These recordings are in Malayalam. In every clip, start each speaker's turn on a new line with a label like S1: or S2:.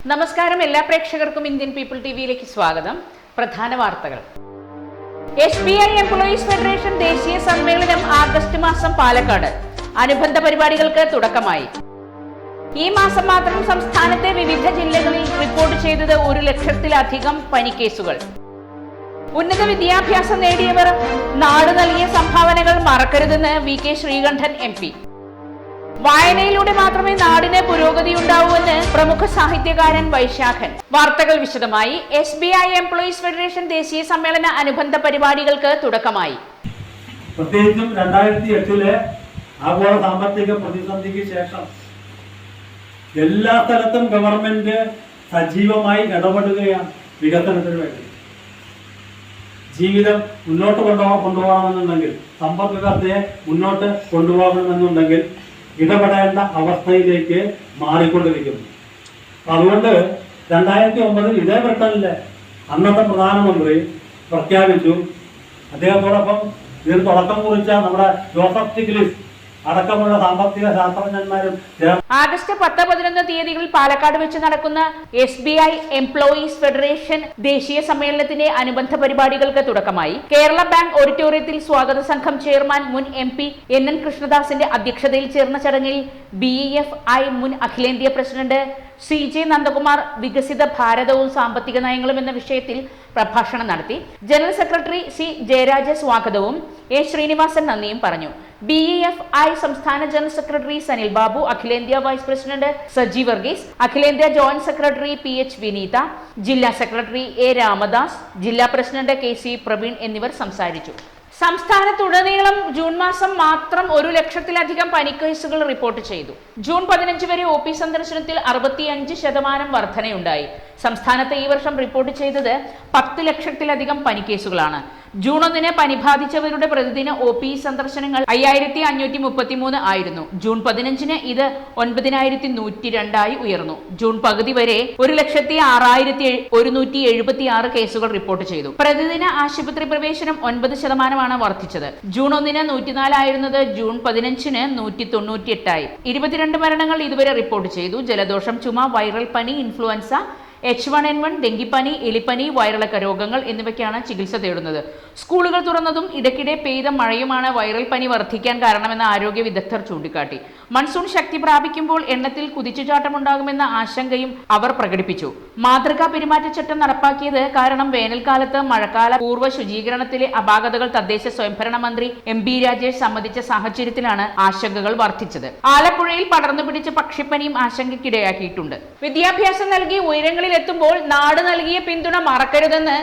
S1: നമസ്കാരം എല്ലാ പ്രേക്ഷകർക്കും ഇന്ത്യൻ പീപ്പിൾ ടി വിയിലേക്ക് സ്വാഗതം. പ്രധാന വാർത്തകൾ. S B I employees federation ദേശീയ സമ്മേളനം ആഗസ്റ്റ് മാസം പാലക്കാട്. അനുബന്ധ പരിപാടികൾക്ക് തുടക്കമായി. ഈ മാസം മാത്രം സംസ്ഥാനത്തെ വിവിധ ജില്ലകളിൽ റിപ്പോർട്ട് ചെയ്തത് ഒരു ലക്ഷത്തിലധികം പനിക്കേസുകൾ ഉന്നത വിദ്യാഭ്യാസം നേടിയവർ നാട് നൽകിയ സംഭാവനകൾ മറക്കരുതെന്ന് V K Sreekandan M P. വായനയിലൂടെ മാത്രമേ നാടിന് പുരോഗതി ഉണ്ടാവൂവെന്ന് പ്രമുഖ സാഹിത്യകാരൻ വൈശാഖൻ. വാർത്തകൾ വിശദമായി. S B I employees federation ദേശീയ സമ്മേളന അനുബന്ധ പരിപാടികൾക്ക് തുടക്കമായി.
S2: പ്രത്യേകിച്ചും രണ്ടായിരത്തി എട്ടിലെ ആഗോള സാമ്പത്തിക പ്രതിസന്ധിക്ക് ശേഷം എല്ലാ സ്ഥലത്തും ഗവൺമെന്റ് സജീവമായി ഇടപെടുകയാണ് വികസനത്തിന് വേണ്ടി ജീവിതം മുന്നോട്ട് കൊണ്ടുപോകാൻ കൊണ്ടുപോകണമെന്നുണ്ടെങ്കിൽ സമ്പദ് വ്യവസ്ഥയെ മുന്നോട്ട് കൊണ്ടുപോകണമെന്നുണ്ടെങ്കിൽ ഇടപെടേണ്ട അവസ്ഥയിലേക്ക് മാറിക്കൊണ്ടിരിക്കുന്നു. അതുകൊണ്ട് രണ്ടായിരത്തി ഒമ്പതിൽ ഇതേ ബ്രിട്ടനിലെ അന്നത്തെ പ്രധാനമന്ത്രി പ്രഖ്യാപിച്ചു. അദ്ദേഹത്തോടൊപ്പം ഇതിന് തുടക്കം കുറിച്ച നമ്മുടെ ജോസഫ് സ്റ്റിഗ്ലിസ് അടക്കമുള്ള സാമ്പത്തിക ശാസ്ത്രജ്ഞന്മാരും
S1: ആഗസ്റ്റ് പത്ത് പതിനൊന്ന് തീയതികളിൽ പാലക്കാട് വെച്ച് നടക്കുന്ന S B I employees federation ദേശീയ സമ്മേളനത്തിന്റെ അനുബന്ധ പരിപാടികൾക്ക് തുടക്കമായി. കേരള ബാങ്ക് ഓഡിറ്റോറിയത്തിൽ സ്വാഗത സംഘം ചെയർമാൻ മുൻ എം പി എൻ എൻ കൃഷ്ണദാസിന്റെ അധ്യക്ഷതയിൽ ചേർന്ന ചടങ്ങിൽ ബി എഫ് ഐ മുൻ അഖിലേന്ത്യാ പ്രസിഡന്റ് സി ജെ നന്ദകുമാർ വികസിത ഭാരതവും സാമ്പത്തിക നയങ്ങളും എന്ന വിഷയത്തിൽ പ്രഭാഷണം നടത്തി. ജനറൽ സെക്രട്ടറി സി ജയരാജ സ്വാഗതവും എ ശ്രീനിവാസൻ നന്ദിയും പറഞ്ഞു. ബി ഇ എഫ് ഐ സംസ്ഥാന ജനറൽ സെക്രട്ടറി സനിൽ ബാബു അഖിലേന്ത്യാ വൈസ് പ്രസിഡന്റ് സജി വർഗീസ് അഖിലേന്ത്യാ joint secretary P H Vineetha ജില്ലാ സെക്രട്ടറി എ രാമദാസ് ജില്ലാ പ്രസിഡന്റ് കെ സി പ്രവീൺ എന്നിവർ സംസാരിച്ചു. സംസ്ഥാനത്തുടനീളം ജൂൺ മാസം മാത്രം ഒരു ലക്ഷത്തിലധികം പനിക്കേസുകൾ റിപ്പോർട്ട് ചെയ്തു. ജൂൺ പതിനഞ്ച് വരെ ഒ പി സന്ദർശനത്തിൽ അറുപത്തിയഞ്ച് ശതമാനം വർധനയുണ്ടായി. സംസ്ഥാനത്ത് ഈ വർഷം റിപ്പോർട്ട് ചെയ്തത് പത്ത് ലക്ഷത്തിലധികം പനിക്കേസുകളാണ് ജൂൺ ഒന്നിന് പനി ബാധിച്ചവരുടെ പ്രതിദിന ഒ പി സന്ദർശനങ്ങൾ അയ്യായിരത്തി അഞ്ഞൂറ്റി മുപ്പത്തി മൂന്ന് ആയിരുന്നു. ജൂൺ പതിനഞ്ചിന് ഇത് ഒൻപതിനായിരത്തി നൂറ്റി രണ്ടായി ഉയർന്നു. ജൂൺ പകുതി വരെ ഒരു ലക്ഷത്തി ആറായിരത്തി ഒരുന്നൂറ്റി എഴുപത്തി ആറ് കേസുകൾ റിപ്പോർട്ട് ചെയ്തു. പ്രതിദിന ആശുപത്രി പ്രവേശനം ഒൻപത് ശതമാനമാണ് വർദ്ധിച്ചത്. ജൂൺ ഒന്നിന് നൂറ്റിനാലായിരുന്നത് ജൂൺ പതിനഞ്ചിന് നൂറ്റി തൊണ്ണൂറ്റി എട്ടായി ഇരുപത്തിരണ്ട് മരണങ്ങൾ ഇതുവരെ റിപ്പോർട്ട് ചെയ്തു. ജലദോഷം ചുമ വൈറൽ പനി influenza H one N one ഡെങ്കിപ്പനി എലിപ്പനി വയറിളക്ക രോഗങ്ങൾ എന്നിവയ്ക്കാണ് ചികിത്സ തേടുന്നത്. സ്കൂളുകൾ തുറന്നതും ഇടയ്ക്കിടെ പെയ്ത മഴയുമാണ് വൈറൽ പനി വർദ്ധിക്കാൻ കാരണമെന്ന് ആരോഗ്യ വിദഗ്ധർ ചൂണ്ടിക്കാട്ടി. മൺസൂൺ ശക്തി പ്രാപിക്കുമ്പോൾ എണ്ണത്തിൽ കുതിച്ചുചാട്ടമുണ്ടാകുമെന്ന ആശങ്കയും അവർ പ്രകടിപ്പിച്ചു. മാതൃകാ പെരുമാറ്റച്ചട്ടം നടപ്പാക്കിയത് കാരണം വേനൽക്കാലത്ത് മഴക്കാല പൂർവ ശുചീകരണത്തിലെ അപാകതകൾ തദ്ദേശ സ്വയംഭരണ മന്ത്രി എം ബി രാജേഷ് സംബന്ധിച്ച സാഹചര്യത്തിലാണ് ആശങ്കകൾ വർദ്ധിച്ചത്. ആലപ്പുഴയിൽ പടർന്നു പിടിച്ച പക്ഷിപ്പനിയും ആശങ്കയ്ക്കിടയാക്കിയിട്ടുണ്ട്. വിദ്യാഭ്യാസം നൽകി ഉയരങ്ങളിൽ എത്തുമ്പോൾ നാട് നൽകിയ പിന്തുണ മറക്കരുതെന്ന്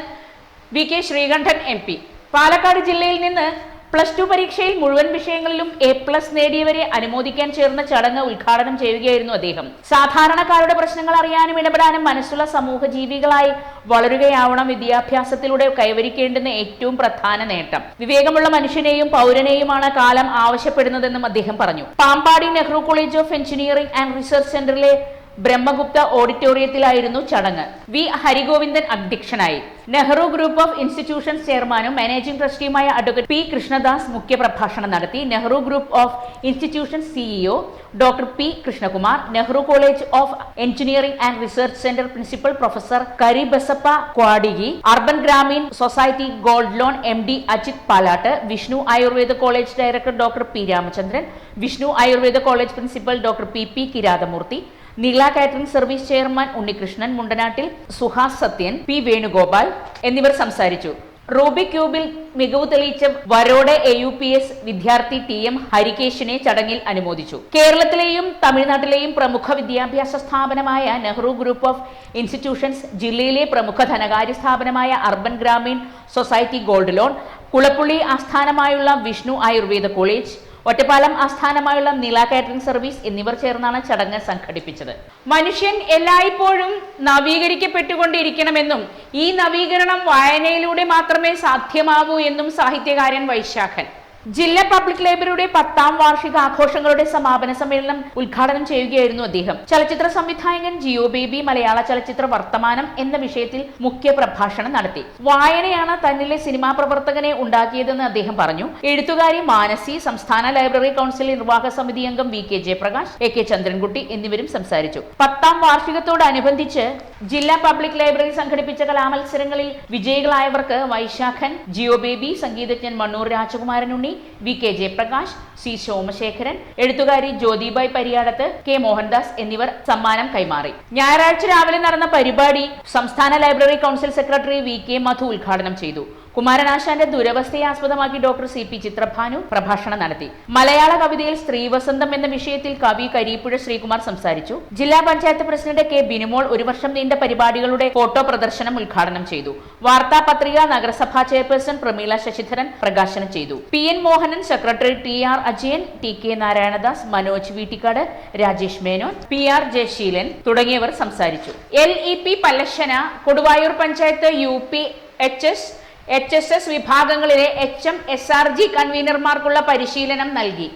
S1: V K Sreekandan M P. Palakkad ജില്ലയിൽ നിന്ന് പ്ലസ് ടു പരീക്ഷയിൽ മുഴുവൻ വിഷയങ്ങളിലും എ പ്ലസ് നേടിയവരെ അനുമോദിക്കാൻ ചേർന്ന ചടങ്ങ് ഉദ്ഘാടനം ചെയ്യുകയായിരുന്നു അദ്ദേഹം. സാധാരണക്കാരുടെ പ്രശ്നങ്ങൾ അറിയാനും ഇടപെടാനും മനസ്സുള്ള സമൂഹ ജീവികളായി വളരുകയാവണം വിദ്യാഭ്യാസത്തിലൂടെ കൈവരിക്കേണ്ടുന്ന ഏറ്റവും പ്രധാന നേട്ടം. വിവേകമുള്ള മനുഷ്യനെയും പൗരനെയുമാണ് കാലം ആവശ്യപ്പെടുന്നതെന്നും അദ്ദേഹം പറഞ്ഞു. Pampady Nehru college of engineering and research സെന്ററിലെ ബ്രഹ്മഗുപ്ത ഓഡിറ്റോറിയത്തിലായിരുന്നു ചടങ്ങ്. വി ഹരിഗോവിന്ദൻ അധ്യക്ഷനായി. നെഹ്റു ഗ്രൂപ്പ് ഓഫ് ഇൻസ്റ്റിറ്റ്യൂഷൻസ് ചെയർമാനും മാനേജിംഗ് ട്രസ്റ്റിയുമായ അഡ്വക്കേറ്റ് പി കൃഷ്ണദാസ് മുഖ്യപ്രഭാഷണം നടത്തി. Nehru group of institutions CEO doctor P Krishnakumar. Nehru college of engineering and research centre principal professor Kari Basappa Kwadigi urban Grameen society gold loan M D Ajith Palatt. Vishnu Ayurveda college director doctor P Ramachandran. Vishnu Ayurveda college principal doctor P P Kirathamoorthy. Neela catering service chairman Unnikrishnan Mundanattil Suhas Sathyan P Venugopal എന്നിവർ സംസാരിച്ചു. റൂബി ക്യൂബിൽ മികവ് തെളിയിച്ച വരോടെ എ യു പി എസ് വിദ്യാർത്ഥി ടി എം ഹരികേഷിനെ ചടങ്ങിൽ അനുമോദിച്ചു. കേരളത്തിലെയും തമിഴ്നാട്ടിലെയും പ്രമുഖ വിദ്യാഭ്യാസ സ്ഥാപനമായ നെഹ്റു ഗ്രൂപ്പ് ഓഫ് ഇൻസ്റ്റിറ്റ്യൂഷൻസ് ജില്ലയിലെ പ്രമുഖ ധനകാര്യ സ്ഥാപനമായ urban Grameen society gold loan Kulappully ആസ്ഥാനമായുള്ള വിഷ്ണു ആയുർവേദ കോളേജ് ഒറ്റപ്പാലം ആസ്ഥാനമായുള്ള നീല കാറ്ററിംഗ് സർവീസ് എന്നിവർ ചേർന്നാണ് ചടങ്ങ് സംഘടിപ്പിച്ചത്. മനുഷ്യൻ എല്ലായ്പ്പോഴും നവീകരിക്കപ്പെട്ടുകൊണ്ടിരിക്കണമെന്നും ഈ നവീകരണം വായനയിലൂടെ മാത്രമേ സാധ്യമാവൂ എന്നും സാഹിത്യകാരൻ വൈശാഖൻ ജില്ലാ പബ്ലിക് ലൈബ്രറിയുടെ പത്താം വാർഷിക ആഘോഷങ്ങളുടെ സമാപന സമ്മേളനം ഉദ്ഘാടനം ചെയ്യുകയായിരുന്നു അദ്ദേഹം. ചലച്ചിത്ര സംവിധായകൻ ജിയോ ബേബി മലയാള ചലച്ചിത്ര വർത്തമാനം എന്ന വിഷയത്തിൽ മുഖ്യ പ്രഭാഷണം നടത്തി. വായനയാണ് തന്നിലെ സിനിമാ പ്രവർത്തകനെ ഉണ്ടാക്കിയതെന്ന് അദ്ദേഹം പറഞ്ഞു. എഴുത്തുകാരി മാനസി സംസ്ഥാന ലൈബ്രറി കൗൺസിൽ നിർവാഹക സമിതി അംഗം V K Jayaprakash A K Chandrankutty എന്നിവരും സംസാരിച്ചു. പത്താം വാർഷികത്തോടനുബന്ധിച്ച് ജില്ലാ പബ്ലിക് ലൈബ്രറി സംഘടിപ്പിച്ച കലാമത്സരങ്ങളിൽ വിജയികളായവർക്ക് വൈശാഖൻ ജിയോ ബേബി സംഗീതജ്ഞൻ Mannur Rajakumaran Unni V K Jayaprakash C Somasekharan എഴുത്തുകാരി ജ്യോതിബായ് പരിയാടത്ത് കെ മോഹൻദാസ് എന്നിവർ സമ്മാനം കൈമാറി. ഞായറാഴ്ച രാവിലെ നടന്ന പരിപാടി സംസ്ഥാന library council secretary V K Madhu ഉദ്ഘാടനം ചെയ്തു. കുമാരനാശാന്റെ ദുരവസ്ഥയെ ആസ്പദമാക്കി ഡോക്ടർ സി പി ചിത്രഭാനു പ്രഭാഷണം നടത്തി. മലയാള കവിതയിൽ സ്ത്രീവസന്തം എന്ന വിഷയത്തിൽ കവി കരീപ്പുഴ ശ്രീകുമാർ സംസാരിച്ചു. ജില്ലാ പഞ്ചായത്ത് പ്രസിഡന്റ് കെ ബിനുമോൾ ഒരു വർഷം നീണ്ട പരിപാടികളുടെ ഫോട്ടോ പ്രദർശനം ഉദ്ഘാടനം ചെയ്തു. വാർത്താ പത്രിക നഗരസഭാ ചെയർപേഴ്സൺ പ്രമീള ശശിധരൻ പ്രകാശനം ചെയ്തു. P N Mohanan secretary T R Ajayan T K Narayanadas Manoj Veettikkad Rajesh Menon P R Jayaseelan തുടങ്ങിയവർ സംസാരിച്ചു. L E P Pallassana Koduvayur panchayat U P H S H S S വിഭാഗങ്ങളിലെ H M S R G കൺവീനർമാർക്കുള്ള പരിശീലനം നൽകി.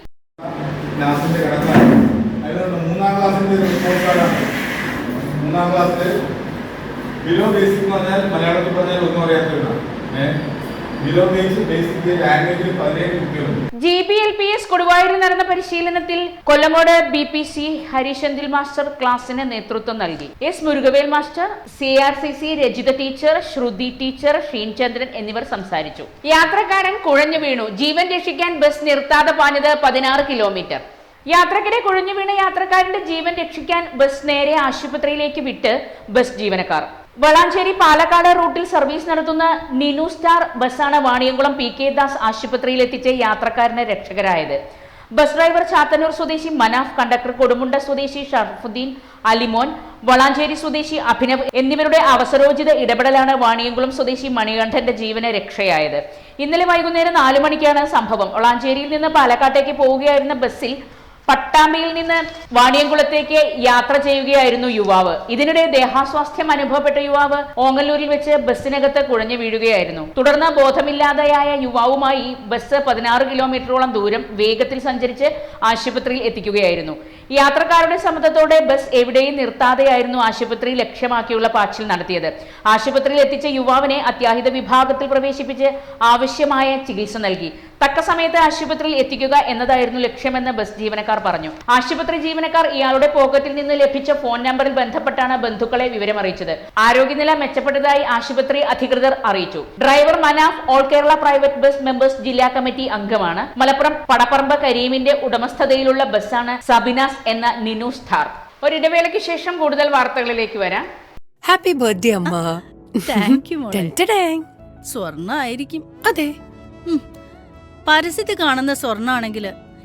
S3: മൂന്നാം ക്ലാസ്സിൽ ബിലോ ബേസിക് എന്ന് പറഞ്ഞാൽ മലയാളത്തിൽ പറഞ്ഞാൽ ഒന്നും അറിയാത്തവരാണ് ഏഹ്
S1: G B L P S കൊടുവായൂരിൽ നടന്ന പരിശീലനത്തിൽ Kollamode B P C Harishanthil master ക്ലാസ്സിന് നേതൃത്വം നൽകി. S Murugavel master C R C C Rajitha teacher Sruthi teacher Sheenchandran എന്നിവർ സംസാരിച്ചു. യാത്രക്കാരൻ കുഴഞ്ഞു വീണു. ജീവൻ രക്ഷിക്കാൻ ബസ് നിർത്താതെ പാഞ്ഞത് പതിനാറ് കിലോമീറ്റർ. യാത്രക്കിടെ കുഴഞ്ഞു വീണ യാത്രക്കാരന്റെ ജീവൻ രക്ഷിക്കാൻ ബസ് നേരെ ആശുപത്രിയിലേക്ക് വിട്ട് ബസ് ജീവനക്കാർ. വളാഞ്ചേരി പാലക്കാട് റൂട്ടിൽ സർവീസ് നടത്തുന്ന നിനു സ്റ്റാർ ബസ്സാണ് വാണിയംകുളം പി കെ ദാസ് ആശുപത്രിയിൽ എത്തിച്ച് യാത്രക്കാരന് രക്ഷകരായത്. ബസ് ഡ്രൈവർ ചാത്തന്നൂർ സ്വദേശി മനാഫ് കണ്ടക്ടർ കൊടുമുണ്ട സ്വദേശി ഷർഫുദ്ദീൻ അലിമോൻ വളാഞ്ചേരി സ്വദേശി അഭിനവ് എന്നിവരുടെ അവസരോചിത ഇടപെടലാണ് വാണിയംകുളം സ്വദേശി മണികണ്ഠന്റെ ജീവന് രക്ഷയായത്. ഇന്നലെ വൈകുന്നേരം നാലു മണിക്കാണ് സംഭവം. വളാഞ്ചേരിയിൽ നിന്ന് പാലക്കാട്ടേക്ക് പോവുകയായിരുന്ന ബസ്സിൽ പട്ടാമ്പിയിൽ നിന്ന് വാണിയംകുളത്തേക്ക് യാത്ര ചെയ്യുകയായിരുന്നു യുവാവ്. ഇതിനിടെ ദേഹാസ്വാസ്ഥ്യം അനുഭവപ്പെട്ട യുവാവ് ഓങ്ങല്ലൂരിൽ വെച്ച് ബസ്സിനകത്ത് കുഴഞ്ഞു വീഴുകയായിരുന്നു. തുടർന്ന് ബോധമില്ലാതെയായ യുവാവുമായി ബസ് പതിനാറ് കിലോമീറ്ററോളം ദൂരം വേഗത്തിൽ സഞ്ചരിച്ച് ആശുപത്രിയിൽ എത്തിക്കുകയായിരുന്നു. യാത്രക്കാരുടെ സമ്മതത്തോടെ ബസ് എവിടെയും നിർത്താതെയായിരുന്നു ആശുപത്രി ലക്ഷ്യമാക്കിയുള്ള പാച്ചിൽ നടത്തിയത്. ആശുപത്രിയിൽ എത്തിച്ച യുവാവിനെ അത്യാഹിത വിഭാഗത്തിൽ പ്രവേശിപ്പിച്ച് ആവശ്യമായ ചികിത്സ നൽകി. തക്ക സമയത്ത് ആശുപത്രിയിൽ എത്തിക്കുക എന്നതായിരുന്നു ലക്ഷ്യമെന്ന് ബസ് ജീവനക്കാർ പറഞ്ഞു. ആശുപത്രി ജീവനക്കാർ ഇയാളുടെ പോക്കറ്റിൽ നിന്ന് ലഭിച്ച ഫോൺ നമ്പറിൽ ബന്ധപ്പെട്ടാണ് ബന്ധുക്കളെ വിവരമറിയിച്ചത് ആരോഗ്യനില മെച്ചപ്പെട്ടതായി ആശുപത്രി അധികൃതർ അറിയിച്ചു. Driver Manaf all Kerala private bus members ജില്ലാ കമ്മിറ്റി അംഗമാണ്. മലപ്പുറം പടപ്പറമ്പ് കരീമിന്റെ ഉടമസ്ഥതയിലുള്ള ബസ്സാണ് സബിനാസ് എന്ന നിനു സ്റ്റാർ. ഒരിടവേളയ്ക്ക് ശേഷം കൂടുതൽ വാർത്തകളിലേക്ക് വരാം.
S4: ഹാപ്പി ബർത്ത്ഡേ അമ്മ. സ്വർണ
S5: ആയിരിക്കും.
S4: അതെ.
S5: പരസ്യത്തിൽ കാണുന്ന സ്വർണാണെങ്കിൽ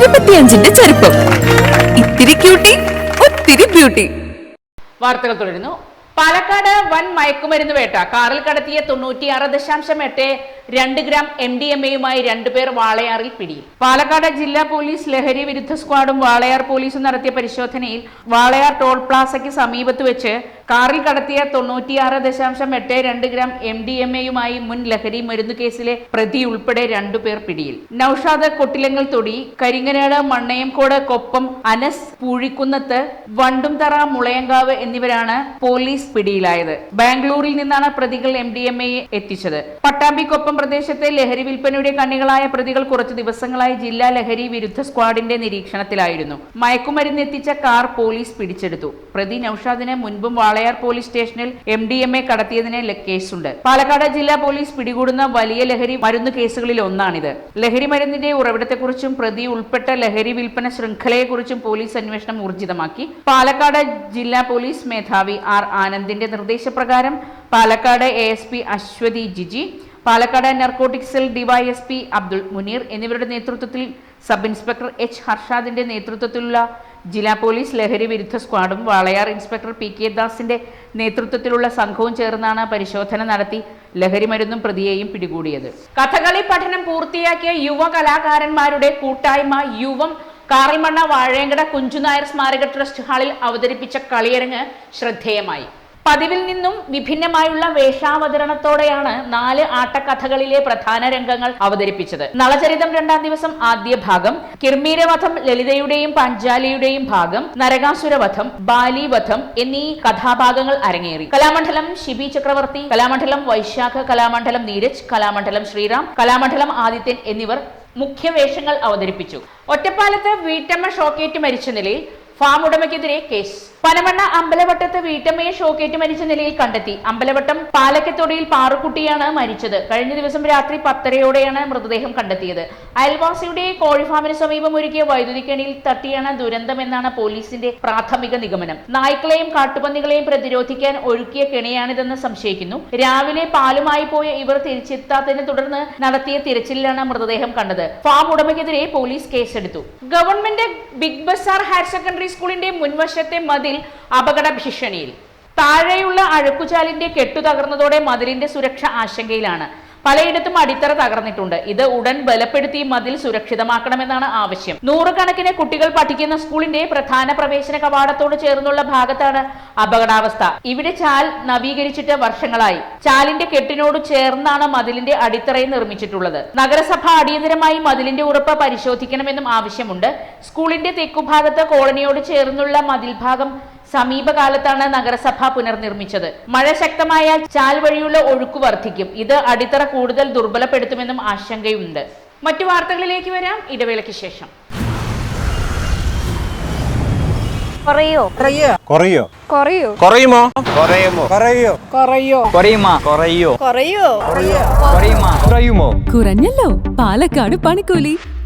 S6: ഇരുപത്തിയഞ്ചിന്റെ ചെറുപ്പം ഇത്തിരി ക്യൂട്ടി ഒത്തിരി ബ്യൂട്ടി
S1: വാർത്തകൾ തുടരുന്നു. പാലക്കാട് വൻ മയക്കുമരുന്ന് വേട്ട. കാറിൽ കടത്തിയ തൊണ്ണൂറ്റിയാറ് ദശാംശം എട്ട് രണ്ട് ഗ്രാം എം ഡി എം എയുമായി രണ്ടുപേർ വാളയാറിൽ പിടിയിൽ. പാലക്കാട് ജില്ലാ പോലീസ് ലഹരി വിരുദ്ധ സ്ക്വാഡും വാളയാർ പോലീസും നടത്തിയ പരിശോധനയിൽ വാളയാർ ടോൾ പ്ലാസയ്ക്ക് സമീപത്ത് വെച്ച് കാറിൽ കടത്തിയ തൊണ്ണൂറ്റിയാറ് ദശാംശം എട്ട് രണ്ട് ഗ്രാം എം ഡി എം എയുമായി മുൻ ലഹരി മരുന്ന് കേസിലെ പ്രതി ഉൾപ്പെടെ രണ്ടുപേർ പിടിയിൽ. നൌഷാദ് കൊട്ടിലങ്ങൽ തൊടി കരിങ്ങനാട് മണ്ണയംകോട് കൊപ്പം അനസ് പൂഴിക്കുന്നത്ത് വണ്ടുംതറ മുളയങ്കാവ് എന്നിവരാണ് പോലീസ് പിടിയിലായത്. ബാംഗ്ലൂരിൽ നിന്നാണ് പ്രതികൾ എം ഡി എം എയെ എത്തിച്ചത്. പട്ടാമ്പിക്കൊപ്പം പ്രദേശത്തെ ലഹരി വിൽപ്പനയുടെ കണ്ണികളായ പ്രതികൾ കുറച്ചു ദിവസങ്ങളായി ജില്ലാ ലഹരി വിരുദ്ധ സ്ക്വാഡിന്റെ നിരീക്ഷണത്തിലായിരുന്നു. മയക്കുമരുന്ന് എത്തിച്ച കാർ പോലീസ് പിടിച്ചെടുത്തു. പ്രതി നൌഷാദിനെ മുൻപും വാളയാർ പോലീസ് സ്റ്റേഷനിൽ എം ഡി എം എ കടത്തിയതിന് കേസുണ്ട്. പാലക്കാട് ജില്ലാ പോലീസ് പിടികൂടുന്ന വലിയ ലഹരി മരുന്ന് കേസുകളിൽ ഒന്നാണിത്. ലഹരി മരുന്നിന്റെ ഉറവിടത്തെക്കുറിച്ചും പ്രതി ഉൾപ്പെട്ട ലഹരി വിൽപ്പന ശൃംഖലയെക്കുറിച്ചും പോലീസ് അന്വേഷണം ഊർജിതമാക്കി. പാലക്കാട് ജില്ലാ പോലീസ് മേധാവി ആർ ആനന്ദിന്റെ നിർദ്ദേശപ്രകാരം Palakkad A S P Aswathi Jiji Palakkad narcotic cell DYSP Abdul Muneer എന്നിവരുടെ നേതൃത്വത്തിൽ സബ് ഇൻസ്പെക്ടർ എച്ച് ഹർഷാദിന്റെ നേതൃത്വത്തിലുള്ള ജില്ലാ പോലീസ് ലഹരി വിരുദ്ധ സ്ക്വാഡും വാളയാർ ഇൻസ്പെക്ടർ പി കെ ദാസിന്റെ നേതൃത്വത്തിലുള്ള സംഘവും ചേർന്നാണ് പരിശോധന നടത്തി ലഹരി മരുന്നും പ്രതിയെയും പിടികൂടിയത്. കഥകളി പഠനം പൂർത്തിയാക്കിയ യുവ കലാകാരന്മാരുടെ കൂട്ടായ്മ യുവം കാറൽമണ്ണ വാഴേങ്കട കുഞ്ചുനായർ സ്മാരക ട്രസ്റ്റ് ഹാളിൽ അവതരിപ്പിച്ച കളിയരങ്ങ് ശ്രദ്ധേയമായി. പതിവിൽ നിന്നും വിഭിന്നമായുള്ള വേഷാവതരണത്തോടെയാണ് നാല് ആട്ടക്കഥകളിലെ പ്രധാന രംഗങ്ങൾ അവതരിപ്പിച്ചത്. നളചരിതം രണ്ടാം ദിവസം ആദ്യ ഭാഗം കിർമീരവധം ലളിതയുടെയും പാഞ്ചാലിയുടെയും ഭാഗം നരകാസുരവധം ബാലിവധം എന്നീ കഥാഭാഗങ്ങൾ അരങ്ങേറി. കലാമണ്ഡലം ശിബി ചക്രവർത്തി കലാമണ്ഡലം വൈശാഖ കലാമണ്ഡലം നീരജ് കലാമണ്ഡലം ശ്രീറാം കലാമണ്ഡലം ആദിത്യൻ എന്നിവർ മുഖ്യ വേഷങ്ങൾ അവതരിപ്പിച്ചു. ഒറ്റപ്പാലത്ത് വീട്ടമ്മ ഷോക്കേറ്റ് മരിച്ച നിലയിൽ ഫാം ഉടമയ്ക്കെതിരെ കേസ്. പനമണ്ണ അമ്പലവട്ടത്ത് വീട്ടമ്മയെ ഷോക്കേറ്റ് മരിച്ച നിലയിൽ കണ്ടെത്തി. അമ്പലവട്ടം പാലക്കത്തൊടിയിൽ പാറുക്കുട്ടിയാണ് മരിച്ചത്. കഴിഞ്ഞ ദിവസം രാത്രി പത്തരയോടെയാണ് മൃതദേഹം കണ്ടെത്തിയത്. അയൽവാസിയുടെ കോഴിഫാമിന് സമീപം ഒരുക്കിയ വൈദ്യുതി കെണിയിൽ തട്ടിയാണ് ദുരന്തമെന്നാണ് പോലീസിന്റെ പ്രാഥമിക നിഗമനം. നായ്ക്കളെയും കാട്ടുപന്നികളെയും പ്രതിരോധിക്കാൻ ഒരുക്കിയ കെണിയാണിതെന്ന് സംശയിക്കുന്നു. രാവിലെ പാലുമായി പോയ ഇവർ തിരിച്ചെത്താത്തതിനെ തുടർന്ന് നടത്തിയ തിരച്ചിലിലാണ് മൃതദേഹം കണ്ടത്. ഫാം ഉടമയ്ക്കെതിരെ പോലീസ് കേസെടുത്തു. Government big bazaar higher secondary സ്കൂളിന്റെ മുൻവശത്തെ മതിൽ അപകട ഭീഷണിയിൽ താഴെയുള്ള അഴുക്കുചാലിന്റെ കെട്ടു തകർന്നതോടെ മതിലിന്റെ സുരക്ഷ ആശങ്കയിലാണ്. പലയിടത്തും അടിത്തറ തകർന്നിട്ടുണ്ട്. ഇത് ഉടൻ ബലപ്പെടുത്തി മതിൽ സുരക്ഷിതമാക്കണമെന്നാണ് ആവശ്യം. നൂറുകണക്കിന് കുട്ടികൾ പഠിക്കുന്ന സ്കൂളിന്റെ പ്രധാന പ്രവേശന കവാടത്തോട് ചേർന്നുള്ള ഭാഗത്താണ് അപകടാവസ്ഥ. ഇവിടെ ചാൽ നവീകരിച്ചിട്ട് വർഷങ്ങളായി. ചാലിന്റെ കെട്ടിനോട് ചേർന്നാണ് മതിലിന്റെ അടിത്തറയെ നിർമ്മിച്ചിട്ടുള്ളത്. നഗരസഭ അടിയന്തരമായി മതിലിന്റെ ഉറപ്പ് പരിശോധിക്കണമെന്നും ആവശ്യമുണ്ട്. സ്കൂളിന്റെ തെക്കുഭാഗത്ത് കോളനിയോട് ചേർന്നുള്ള മതിൽ ഭാഗം സമീപകാലത്താണ് നഗരസഭ പുനർനിർമ്മിച്ചത്. മഴ ശക്തമായാൽ ചാൽ വഴിയുള്ള ഒഴുക്ക് വർദ്ധിക്കും. ഇത് അടിത്തറ കൂടുതൽ ദുർബലപ്പെടുത്തുമെന്നും ആശങ്കയുണ്ട്. മറ്റു വാർത്തകളിലേക്ക് വരാം. ഇടവേളയ്ക്ക് ശേഷം.
S7: കുറയോ?
S8: കുറയോ?
S7: കുറയോ?
S8: കുറയുമോ? കുറയുമോ? കുറയോ?
S7: കുറയോ?
S8: കുറയുമോ? കുറയോ?
S7: കുറയോ?
S8: കുറയുമോ? കുറയുമോ?
S6: കുറഞ്ഞല്ലോ. പാലക്കാട് പണിക്കൂലി.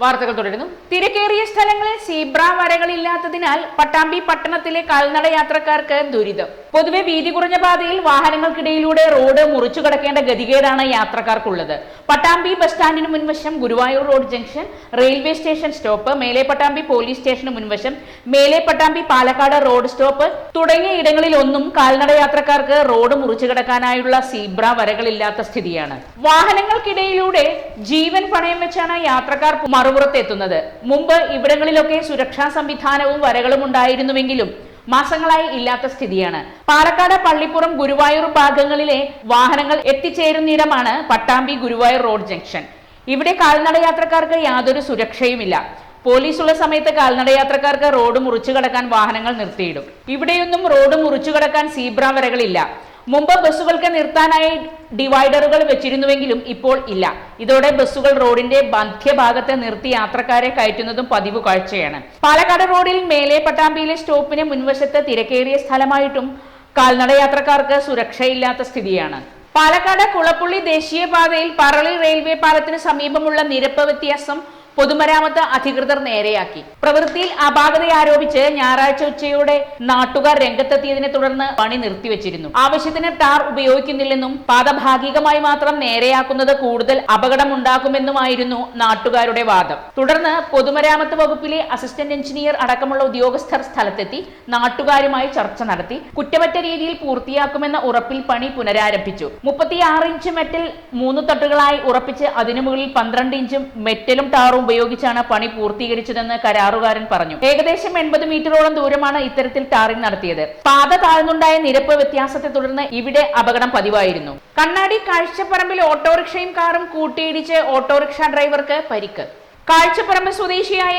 S1: വാർത്തകൾ തുടരുന്നു. തിരക്കേറിയ സ്ഥലങ്ങളിൽ സീബ്ര വരകളില്ലാത്തതിനാൽ പട്ടാമ്പി പട്ടണത്തിലെ കാൽനട യാത്രക്കാർക്ക് ദുരിതം. പൊതുവെ വീതി കുറഞ്ഞ പാതയിൽ വാഹനങ്ങൾക്കിടയിലൂടെ റോഡ് മുറിച്ചു കടക്കേണ്ട ഗതികേടാണ് യാത്രക്കാർക്കുള്ളത്. പട്ടാമ്പി ബസ് സ്റ്റാൻഡിന് മുൻവശം Guruvayur road junction railway station stop മേലെ പട്ടാമ്പി പോലീസ് സ്റ്റേഷന് മുൻവശം മേലെ പട്ടാമ്പി പാലക്കാട് റോഡ് സ്റ്റോപ്പ് തുടങ്ങിയ ഇടങ്ങളിലൊന്നും കാൽനട യാത്രക്കാർക്ക് റോഡ് മുറിച്ചു കടക്കാനായുള്ള സീബ്ര വരകളില്ലാത്ത സ്ഥിതിയാണ്. വാഹനങ്ങൾക്കിടയിലൂടെ ജീവൻ പണയം വെച്ചാണ് യാത്രക്കാർ മറുപുറത്തെത്തുന്നത്. മുമ്പ് ഇവിടങ്ങളിലൊക്കെ സുരക്ഷാ സംവിധാനവും വരകളും ഉണ്ടായിരുന്നുവെങ്കിലും മാസങ്ങളായി ഇല്ലാത്ത സ്ഥിതിയാണ്. പാലക്കാട് പള്ളിപ്പുറം ഗുരുവായൂർ ഭാഗങ്ങളിലെ വാഹനങ്ങൾ എത്തിച്ചേരുന്നിടമാണ് പട്ടാമ്പി ഗുരുവായൂർ റോഡ് ജംഗ്ഷൻ. ഇവിടെ കാൽനട യാത്രക്കാർക്ക് യാതൊരു സുരക്ഷയുമില്ല. പോലീസുള്ള സമയത്ത് കാൽനട യാത്രക്കാർക്ക് റോഡ് മുറിച്ചു കടക്കാൻ വാഹനങ്ങൾ നിർത്തിയിടും. ഇവിടെയൊന്നും റോഡ് മുറിച്ചു കടക്കാൻ സീബ്ര വരകളില്ല. മുമ്പ് ബസ്സുകൾക്ക് നിർത്താനായി ഡിവൈഡറുകൾ വെച്ചിരുന്നുവെങ്കിലും ഇപ്പോൾ ഇല്ല. ഇതോടെ ബസ്സുകൾ റോഡിന്റെ മധ്യഭാഗത്ത് നിർത്തി യാത്രക്കാരെ കയറ്റുന്നതും പതിവ് കാഴ്ചയാണ്. പാലക്കാട് റോഡിൽ മേലെ പട്ടാമ്പിയിലെ സ്റ്റോപ്പിന് മുൻവശത്ത് തിരക്കേറിയ സ്ഥലമായിട്ടും കാൽനട യാത്രക്കാർക്ക് സുരക്ഷയില്ലാത്ത സ്ഥിതിയാണ്. പാലക്കാട് കുളപ്പുള്ളി ദേശീയപാതയിൽ പറളി റെയിൽവേ പാലത്തിന് സമീപമുള്ള നിരപ്പ് വ്യത്യാസം പൊതുമരാമത്ത് അധികൃതർ നേരെയാക്കി. പ്രവൃത്തിയിൽ അപാകത ആരോപിച്ച് ഞായറാഴ്ച ഉച്ചയോടെ നാട്ടുകാർ രംഗത്തെത്തിയതിനെ തുടർന്ന് പണി നിർത്തിവെച്ചിരുന്നു. ആവശ്യത്തിന് ടാർ ഉപയോഗിക്കുന്നില്ലെന്നും പാത ഭാഗികമായി മാത്രം നേരെയാക്കുന്നത് കൂടുതൽ അപകടമുണ്ടാക്കുമെന്നുമായിരുന്നു നാട്ടുകാരുടെ വാദം. തുടർന്ന് പൊതുമരാമത്ത് വകുപ്പിലെ അസിസ്റ്റന്റ് എഞ്ചിനീയർ അടക്കമുള്ള ഉദ്യോഗസ്ഥർ സ്ഥലത്തെത്തി നാട്ടുകാരുമായി ചർച്ച നടത്തി കുറ്റമറ്റ രീതിയിൽ പൂർത്തിയാക്കുമെന്ന ഉറപ്പിൽ പണി പുനരാരംഭിച്ചു. മുപ്പത്തിയാറ് ഇഞ്ച് മെറ്റൽ മൂന്ന് തട്ടുകളായി ഉറപ്പിച്ച് അതിനു മുകളിൽ പന്ത്രണ്ട് ഇഞ്ചും മെറ്റലും ടാറും ഉപയോഗിച്ചാണ് പണി പൂർത്തീകരിച്ചതെന്ന് കരാറുകാരൻ പറഞ്ഞു. ഏകദേശം എൺപത് മീറ്ററോളം ദൂരമാണ് ഇത്തരത്തിൽ ടാറിംഗ് നടത്തിയത്. പാത താഴ്ന്നുണ്ടായ നിരപ്പ് വ്യത്യാസത്തെ തുടർന്ന് ഇവിടെ അപകടം പതിവായിരുന്നു. കണ്ണാടി കാഴ്ചപ്പറമ്പിൽ ഓട്ടോറിക്ഷയും കാറും കൂട്ടിയിടിച്ച് ഓട്ടോറിക്ഷ ഡ്രൈവർക്ക് പരിക്ക്. കാഴ്ചപ്പറമ്പ് സ്വദേശിയായ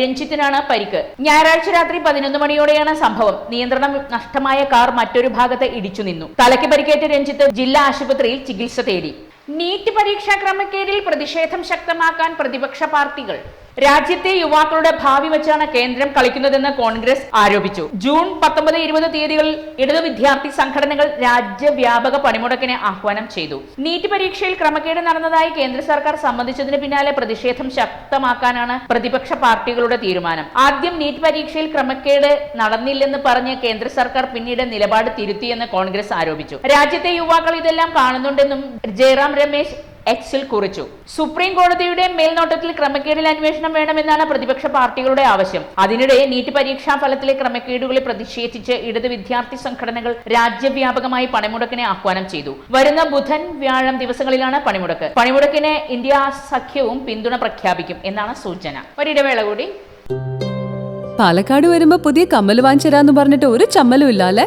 S1: രഞ്ജിത്തിനാണ് പരിക്ക്. ഞായറാഴ്ച രാത്രി പതിനൊന്ന് മണിയോടെയാണ് സംഭവം. നിയന്ത്രണം നഷ്ടമായ കാർ മറ്റൊരു ഭാഗത്ത് ഇടിച്ചു നിന്നു തലയ്ക്ക് പരിക്കേറ്റ രഞ്ജിത്ത് ജില്ലാ ആശുപത്രിയിൽ ചികിത്സ തേടി. നീറ്റ് പരീക്ഷാ ക്രമക്കേടിൽ പ്രതിഷേധം ശക്തമാക്കാൻ പ്രതിപക്ഷ പാർട്ടികൾ രാജ്യത്തെ യുവാക്കളുടെ ഭാവി വെച്ചാണ് കേന്ദ്രം കളിക്കുന്നതെന്ന് കോൺഗ്രസ് ആരോപിച്ചു. ജൂൺ പത്തൊമ്പത് ഇരുപത് തീയതികളിൽ ഇടതു വിദ്യാർത്ഥി സംഘടനകൾ രാജ്യവ്യാപക പണിമുടക്കിന് ആഹ്വാനം ചെയ്തു. നീറ്റ് പരീക്ഷയിൽ ക്രമക്കേട് നടന്നതായി കേന്ദ്ര സർക്കാർ സമ്മതിച്ചതിന് പിന്നാലെ പ്രതിഷേധം ശക്തമാക്കാനാണ് പ്രതിപക്ഷ പാർട്ടികളുടെ തീരുമാനം. ആദ്യം നീറ്റ് പരീക്ഷയിൽ ക്രമക്കേട് നടന്നില്ലെന്ന് പറഞ്ഞ് കേന്ദ്ര സർക്കാർ പിന്നീട് നിലപാട് തിരുത്തിയെന്ന് കോൺഗ്രസ് ആരോപിച്ചു. രാജ്യത്തെ യുവാക്കൾ ഇതെല്ലാം കാണുന്നുണ്ടെന്നും ജയറാം രമേശ് എക്സിൽ കുറിച്ചു. സുപ്രീം കോടതിയുടെ മേൽനോട്ടത്തിൽ ക്രമക്കേടിൽ അന്വേഷണം വേണമെന്നാണ് പ്രതിപക്ഷ പാർട്ടികളുടെ ആവശ്യം. അതിനിടെ നീറ്റ് പരീക്ഷാ ഫലത്തിലെ ക്രമക്കേടുകളെ പ്രതിഷേധിച്ച് ഇടത് വിദ്യാർത്ഥി സംഘടനകൾ രാജ്യവ്യാപകമായി പണിമുടക്കിനെ ആഹ്വാനം ചെയ്തു. വരുന്ന ബുധൻ വ്യാഴം ദിവസങ്ങളിലാണ് പണിമുടക്ക്. പണിമുടക്കിന് ഇന്ത്യ സഖ്യവും പിന്തുണ പ്രഖ്യാപിക്കും എന്നാണ് സൂചന. ഒരിടവേള കൂടി.
S6: പാലക്കാട് വരുമ്പോ പുതിയ കമ്മൽ വാങ്ങിച്ചരാന്ന് പറഞ്ഞിട്ട് ഒരു ചമ്മലും ഇല്ല അല്ലേ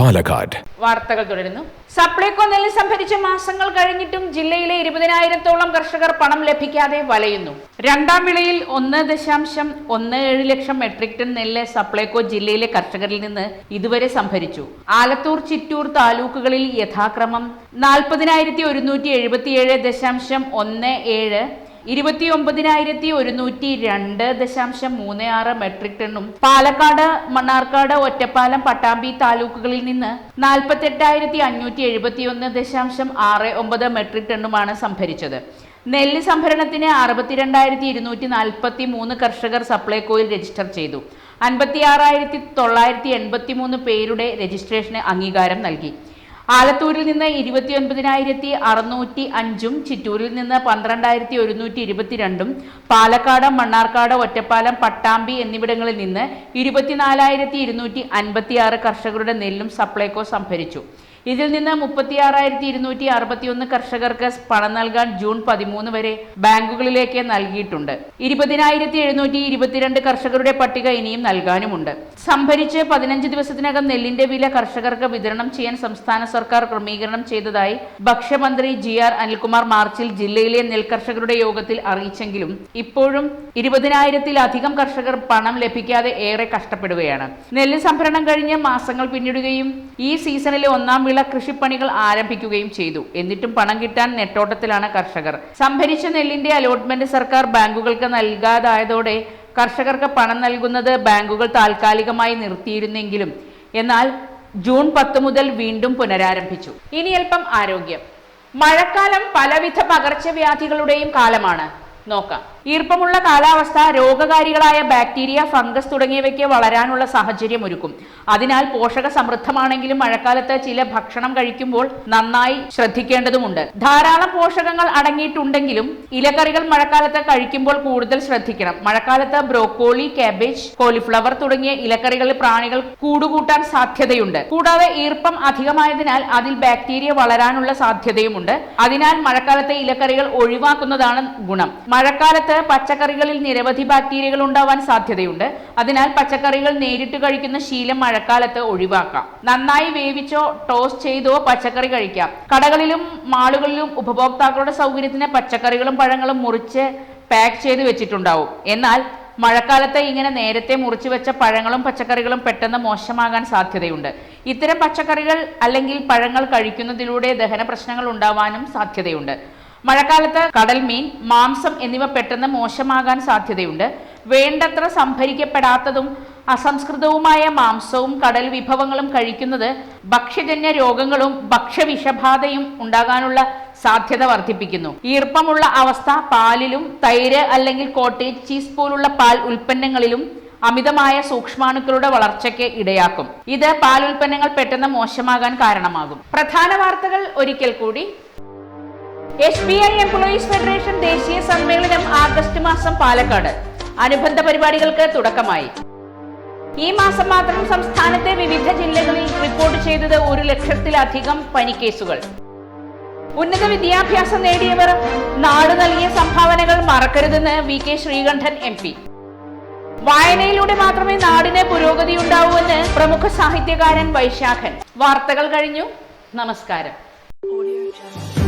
S9: Palakkad.
S1: വാർത്തകൾ തുടരുന്നു. സപ്ലൈകോ നെല്ല് സംഭരിച്ച മാസങ്ങൾ കഴിഞ്ഞിട്ടും ജില്ലയിലെ ഇരുപതിനായിരത്തോളം കർഷകർ പണം ലഭിക്കാതെ വലയുന്നു. രണ്ടാം വിളയിൽ ഒന്ന് ദശാംശം ഒന്ന് ഏഴ് ലക്ഷം മെട്രിക് ടൺ നെല്ല് സപ്ലൈകോ ജില്ലയിലെ കർഷകരിൽ നിന്ന് ഇതുവരെ സംഭരിച്ചു. ആലത്തൂർ ചിറ്റൂർ താലൂക്കുകളിൽ യഥാക്രമം നാൽപ്പതിനായിരത്തി ഒരുന്നൂറ്റി എഴുപത്തിയേഴ് ദശാംശം ഒന്ന് ഏഴ് ഇരുപത്തി ഒമ്പതിനായിരത്തി ഒരുന്നൂറ്റി രണ്ട് ദശാംശം മൂന്ന് ആറ് മെട്രിക് ടണ്ണും പാലക്കാട് മണ്ണാർക്കാട് ഒറ്റപ്പാലം പട്ടാമ്പി താലൂക്കുകളിൽ നിന്ന് നാൽപ്പത്തെട്ടായിരത്തി അഞ്ഞൂറ്റി എഴുപത്തി ഒന്ന് ദശാംശം ആറ് ഒമ്പത് മെട്രിക് ടണ്ണുമാണ് സംഭരിച്ചത്. നെല്ല് സംഭരണത്തിന് അറുപത്തിരണ്ടായിരത്തി ഇരുന്നൂറ്റി നാൽപ്പത്തി മൂന്ന് കർഷകർ സപ്ലൈകോയിൽ രജിസ്റ്റർ ചെയ്തു. അൻപത്തി ആറായിരത്തി തൊള്ളായിരത്തി എൺപത്തി മൂന്ന് പേരുടെ രജിസ്ട്രേഷന് അംഗീകാരം നൽകി. ആലത്തൂരിൽ നിന്ന് ഇരുപത്തി ഒൻപതിനായിരത്തി അറുന്നൂറ്റി അഞ്ചും ചിറ്റൂരിൽ നിന്ന് പന്ത്രണ്ടായിരത്തി ഒരുന്നൂറ്റി ഇരുപത്തിരണ്ടും പാലക്കാട് മണ്ണാർക്കാട് ഒറ്റപ്പാലം പട്ടാമ്പി എന്നിവിടങ്ങളിൽ നിന്ന് ഇരുപത്തിനാലായിരത്തി ഇരുന്നൂറ്റി അൻപത്തിയാറ് കർഷകരുടെ നെല്ലും സപ്ലൈകോ സംഭരിച്ചു. ഇതിൽ നിന്ന് മുപ്പത്തിയാറായിരത്തി ഇരുന്നൂറ്റി അറുപത്തിയൊന്ന് കർഷകർക്ക് പണം നൽകാൻ ജൂൺ പതിമൂന്ന് വരെ ബാങ്കുകളിലേക്ക് നൽകിയിട്ടുണ്ട്. ഇരുപതിനായിരത്തി എഴുന്നൂറ്റി ഇരുപത്തിരണ്ട് കർഷകരുടെ പട്ടിക ഇനിയും നൽകാനുമുണ്ട്. സംഭരിച്ച് പതിനഞ്ച് ദിവസത്തിനകം നെല്ലിന്റെ വില കർഷകർക്ക് വിതരണം ചെയ്യാൻ സംസ്ഥാന സർക്കാർ ക്രമീകരണം ചെയ്തതായി ഭക്ഷ്യമന്ത്രി ജി ആർ അനിൽകുമാർ മാർച്ചിൽ ജില്ലയിലെ നെൽകർഷകരുടെ യോഗത്തിൽ അറിയിച്ചെങ്കിലും ഇപ്പോഴും ഇരുപതിനായിരത്തിലധികം കർഷകർ പണം ലഭിക്കാതെ ഏറെ കഷ്ടപ്പെടുകയാണ്. നെല്ല് സംഭരണം കഴിഞ്ഞ് മാസങ്ങൾ പിന്നിടുകയും ഈ സീസണിലെ ഒന്നാം വിള കൃഷിപ്പണികൾ ആരംഭിക്കുകയും ചെയ്തു. എന്നിട്ടും പണം കിട്ടാൻ നെട്ടോട്ടത്തിലാണ് കർഷകർ. സംഭരിച്ച നെല്ലിന്റെ അലോട്ട്മെന്റ് സർക്കാർ ബാങ്കുകൾക്ക് നൽകാതായതോടെ കർഷകർക്ക് പണം നൽകുന്നത് ബാങ്കുകൾ താൽക്കാലികമായി നിർത്തിയിരുന്നെങ്കിലും എന്നാൽ ജൂൺ പത്ത് മുതൽ വീണ്ടും പുനരാരംഭിച്ചു. ഇനി അല്പം ആരോഗ്യം. മഴക്കാലം പലവിധ പകർച്ചവ്യാധികളുടെയും കാലമാണ്. നോക്കാം. ഈർപ്പമുള്ള കാലാവസ്ഥ രോഗകാരികളായ ബാക്ടീരിയ ഫംഗസ് തുടങ്ങിയവയ്ക്ക് വളരാനുള്ള സാഹചര്യം ഒരുക്കും അതിനാൽ പോഷക സമൃദ്ധമാണെങ്കിലും മഴക്കാലത്ത് ചില ഭക്ഷണം കഴിക്കുമ്പോൾ നന്നായി ശ്രദ്ധിക്കേണ്ടതുമുണ്ട്. ധാരാളം പോഷകങ്ങൾ അടങ്ങിയിട്ടുണ്ടെങ്കിലും ഇലക്കറികൾ മഴക്കാലത്ത് കഴിക്കുമ്പോൾ കൂടുതൽ ശ്രദ്ധിക്കണം. മഴക്കാലത്ത് ബ്രോക്കോളി കാബേജ് കോളിഫ്ലവർ തുടങ്ങിയ ഇലക്കറികളിൽ പ്രാണികൾ കൂടുകൂട്ടാൻ സാധ്യതയുണ്ട്. കൂടാതെ ഈർപ്പം അധികമായതിനാൽ അതിൽ ബാക്ടീരിയ വളരാനുള്ള സാധ്യതയുമുണ്ട്. അതിനാൽ മഴക്കാലത്തെ ഇലക്കറികൾ ഒഴിവാക്കുന്നതാണ് ഗുണം. മഴക്കാലത്ത് പച്ചക്കറികളിൽ നിരവധി ബാക്ടീരിയകൾ ഉണ്ടാവാൻ സാധ്യതയുണ്ട്. അതിനാൽ പച്ചക്കറികൾ നേരിട്ട് കഴിക്കുന്ന ശീലം മഴക്കാലത്ത് ഒഴിവാക്കാം. നന്നായി വേവിച്ചോ ടോസ് ചെയ്തോ പച്ചക്കറി കഴിക്കാം. കടകളിലും മാളുകളിലും ഉപഭോക്താക്കളുടെ സൗകര്യത്തിന് പച്ചക്കറികളും പഴങ്ങളും മുറിച്ച് പാക്ക് ചെയ്ത് വെച്ചിട്ടുണ്ടാവും. എന്നാൽ മഴക്കാലത്ത് ഇങ്ങനെ നേരത്തെ മുറിച്ചു വെച്ച പഴങ്ങളും പച്ചക്കറികളും പെട്ടെന്ന് മോശമാകാൻ സാധ്യതയുണ്ട്. ഇത്തരം പച്ചക്കറികൾ അല്ലെങ്കിൽ പഴങ്ങൾ കഴിക്കുന്നതിലൂടെ ദഹന പ്രശ്നങ്ങൾ ഉണ്ടാവാനും സാധ്യതയുണ്ട്. മഴക്കാലത്ത് കടൽമീൻ മാംസം എന്നിവ പെട്ടെന്ന് മോശമാകാൻ സാധ്യതയുണ്ട്. വേണ്ടത്ര സംഭരിക്കപ്പെടാത്തതും അസംസ്കൃതവുമായ മാംസവും കടൽ വിഭവങ്ങളും കഴിക്കുന്നത് ഭക്ഷ്യജന്യ രോഗങ്ങളും ഭക്ഷ്യവിഷബാധയും ഉണ്ടാകാനുള്ള സാധ്യത വർദ്ധിപ്പിക്കുന്നു. ഈർപ്പമുള്ള അവസ്ഥ പാലിലും തൈര് അല്ലെങ്കിൽ കോട്ടേജ് ചീസ് പോലുള്ള പാൽ ഉൽപ്പന്നങ്ങളിലും അമിതമായ സൂക്ഷ്മാണുക്കളുടെ വളർച്ചയ്ക്ക് ഇടയാക്കും. ഇത് പാൽ ഉൽപ്പന്നങ്ങൾ പെട്ടെന്ന് മോശമാകാൻ കാരണമാകും. പ്രധാന വാർത്തകൾ ഒരിക്കൽ കൂടി. S B I employees federation ദേശീയ സമ്മേളനം ആഗസ്റ്റ് മാസം പാലക്കാട്. അനുബന്ധ പരിപാടികൾക്ക് തുടക്കമായി. ഈ മാസം മാത്രം സംസ്ഥാനത്തെ വിവിധ ജില്ലകളിൽ റിപ്പോർട്ട് ചെയ്തത് ഒരു ലക്ഷത്തിലധികം പനിക്കേസുകൾ. ഉന്നത വിദ്യാഭ്യാസം നേടിയവർ നാട് നൽകിയ സംഭാവനകൾ മറക്കരുതെന്ന് V K Sreekandan M P. വായനയിലൂടെ മാത്രമേ നാടിന് പുരോഗതി ഉണ്ടാവൂവെന്ന് പ്രമുഖ സാഹിത്യകാരൻ വൈശാഖൻ. വാർത്തകൾ കഴിഞ്ഞു. നമസ്കാരം.